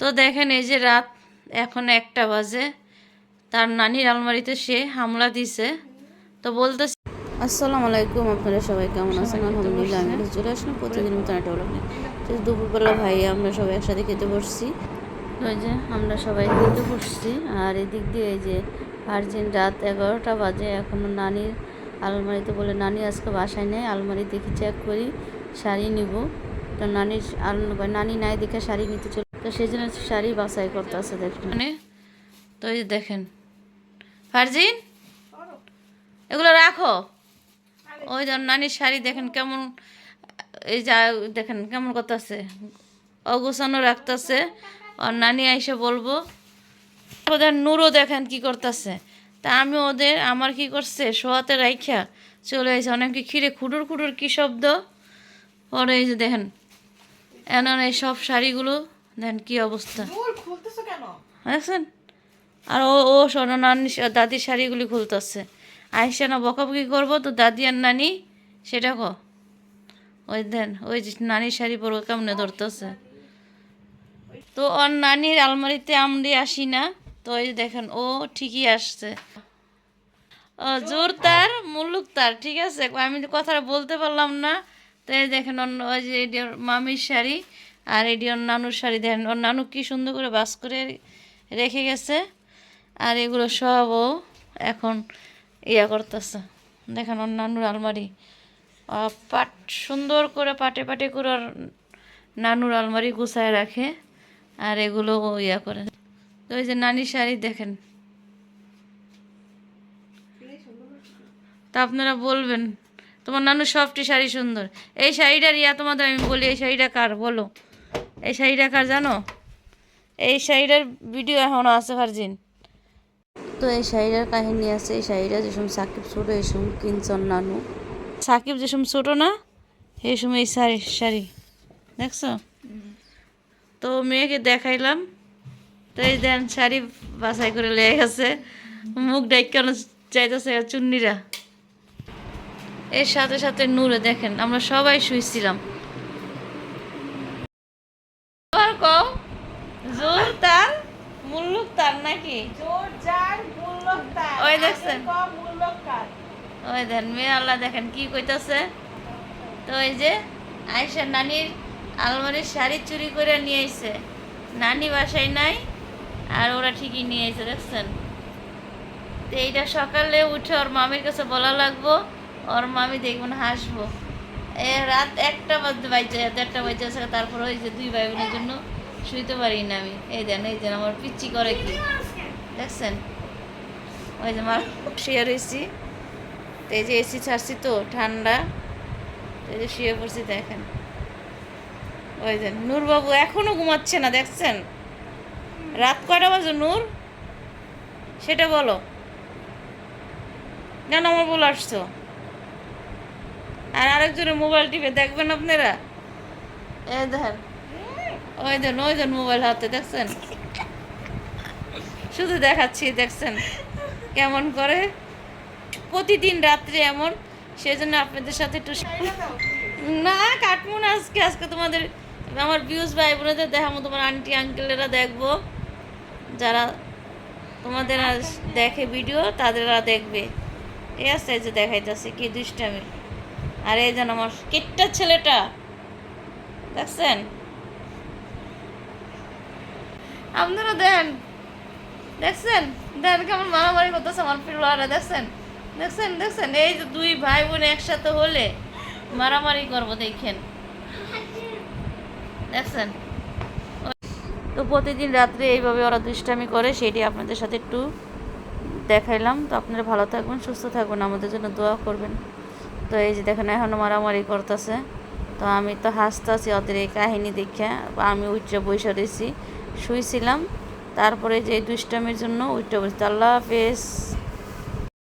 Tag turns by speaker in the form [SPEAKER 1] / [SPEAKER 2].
[SPEAKER 1] তো দেখেন এই যে রাত এখন একটা বাজে। তার নানির আলমারিতে সে হামলা দিছে। তো বলতে আসসালামু আলাইকুম আপনারা সবাই কেমন আছেন? আলহামদুলিল্লাহ আমি চলে আসলাম। প্রতিদিন মতো একটা ব্লগ তো দুপুরবেলা ভাই আমরা সবাই একসাথে খেতে বসছি। ওই যে আমরা সবাই খেতে বসছি। আর এদিক দিয়ে এই যে ভার্জিন রাত এগারোটা বাজে। এখনও নানির আলমারিতে বলে নানি আজকে বাসায় নেই। আলমারি দেখি চেক করি শাড়ি নিব। তো নানির আল নানি নাই দেখে শাড়ি নিতে চলে তো সেই জন্য শাড়ি বাছাই করতে আছে দেখেন। মানে? তো এই দেখেন। ফারজিন? এগুলো রাখো। ওই যে নানির শাড়ি দেখেন কেমন, এই যা দেখেন কেমন করতেছে। অগোছানো রাখতেছে। আর নানি আইসে বলব, ওদের নুরও দেখেন কি করতেছে। তা আমি ওদের, আমার কি করছে শোয়াতে রাইখা চলে এসে অনেকে খিরে খুডুর খুডুর কী শব্দ? পরে এই যে দেখেন এমন এই সব শাড়িগুলো দেখেন কি অবস্থা? দেখছেন আর ও ও সোনা নানি দাদির শাড়িগুলি খুলতেছে। আইসা না বকাবকি করব তো দাদি আর নানি সেটা কো। ওই দেন ওই নানির শাড়ি পরবো কেমনে ধরতেছে? তো ওর নানির আলমারিতে আমরি আসি না তো ওই দেখেন ও ঠিকই আসছে। ও জোর তার মুল্লুক তার ঠিক আছে? আমি কথাটা বলতে পারলাম না। তো এই দেখেন অন্য ওই যে মামির শাড়ি আর এটি ওর নানুর শাড়ি, দেখেন, ওর নানু কি সুন্দর করে বাস করে রেখে গেছে। আর এগুলো সব ও এখন ইয়া করতেছে। দেখেন নানুর আলমারি। পাট, সুন্দর করে পাটে পাটে করে নানুর আলমারি গুছায় রাখে। আর এগুলো ইয়া করে। তো ওই যে নানির শাড়ি দেখেন। তা আপনারা বলবেন, তোমার নানু সবটি শাড়ি সুন্দর। এই শাড়িটার ইয়া তোমাদের আমি বলি, এই শাড়িটা কার? বলো। এই শাড়িটা কার জানো? এই শাড়িটার ভিডিও এখনও আছে ভার্জিন। তো এই শাড়িটার কাহিনী আছে এই শাড়িটা যে সময় সাকিব ছোট এই সময় কিনছন নানু। সাকিব যে সময় ছোট না এই সময় এই শাড়ি শাড়ি। দেখছ? তো মেয়েকে দেখাইলাম। তো এই দেন শাড়ি বাছাই করে লেগে গেছে। মুখ ডাইকানো চাইতেছে চুন্নিরা। এর সাথে সাথে নূরে দেখেন আমরা সবাই শুয়েছিলাম জোর তার মুল্লুক তার নাকি? ওই দেখছেন। ওই দেন মেয়ে আল্লাহ দেখেন কি কইতাছে। তো ওই যে আয়সা নানির আলমারির শাড়ি চুরি করে নিয়ে আইছে। নানি বাসায় নাই আর ওরা ঠিকই নিয়ে আইছে দেখছেন? তো এইটা সকালে উঠে ওর মামির কাছে বলা লাগবো ওর মামি দেখবেন হাসবো। এ রাত একটা বাজতে বাজছে দেড়টা আছে তারপর ওই যে দুই ভাই বোনের জন্য শুইতে পারি না আমি। এই দেন এই দেন, আমার পিচ্ছি করে কি? দেখছেন? ওই যে আমার শুয়ে রয়েছি তো এই যে এসি ছাড়ছি তো, ঠান্ডা। এই যে শুয়ে পড়ছি, দেখেন। ওই যে নূরবাবু এখনও ঘুমাচ্ছে না, দেখছেন? রাত কয়টা বাজে, নূর? সেটা বলো। কেন আমার বলে আসছো। আর আরেকজনের মোবাইল টিপে দেখবেন আপনারা? এ দেখেন ওই দেন ওই দেন মোবাইল হাতে দেখছেন? শুধু দেখাচ্ছি দেখছেন? কেমন করে? প্রতিদিন রাত্রে এমন সেজন্য আপনাদের সাথে একটু না কাটবো না আজকে আজকে তোমাদের আমার ভিউজ ভাই বোনেদের দেখাবো তোমার আন্টি আঙ্কেলেরা দেখব। যারা তোমাদের আর দেখে ভিডিও তাদেররা দেখবে। ঠিক আছে এই যে দেখাইতেছে কি দুষ্টামি। আর এই যেন আমার কিটটা ছেলেটা দেখছেন? আপনারা দেন। দেখছেন? দেন কেমন মারামারি করতেছে আমার পিলোয়ারা দেখছেন? দেখছেন? দেখছেন? এই যে দুই ভাই বোন একসাথে হলে মারামারি করব, দেখেন। দেখছেন? তো প্রতিদিন রাত্রে এইভাবে ওরা দুষ্টামি করে, সেটি আপনাদের সাথে একটু দেখাইলাম। তো আপনারা ভালো থাকবেন, সুস্থ থাকবেন, আমাদের জন্য দোয়া করবেন। তো এই যে দেখেন এখনও মারামারি করতেছে। তো আমি তো হাসতেছি ওদের এই কাহিনী দেখে, আমি উচ্চ বসে রয়েছি শুয়েছিলাম তারপরে যে দুষ্টামের জন্য উঠতে বলছি আল্লাহ হাফেজ।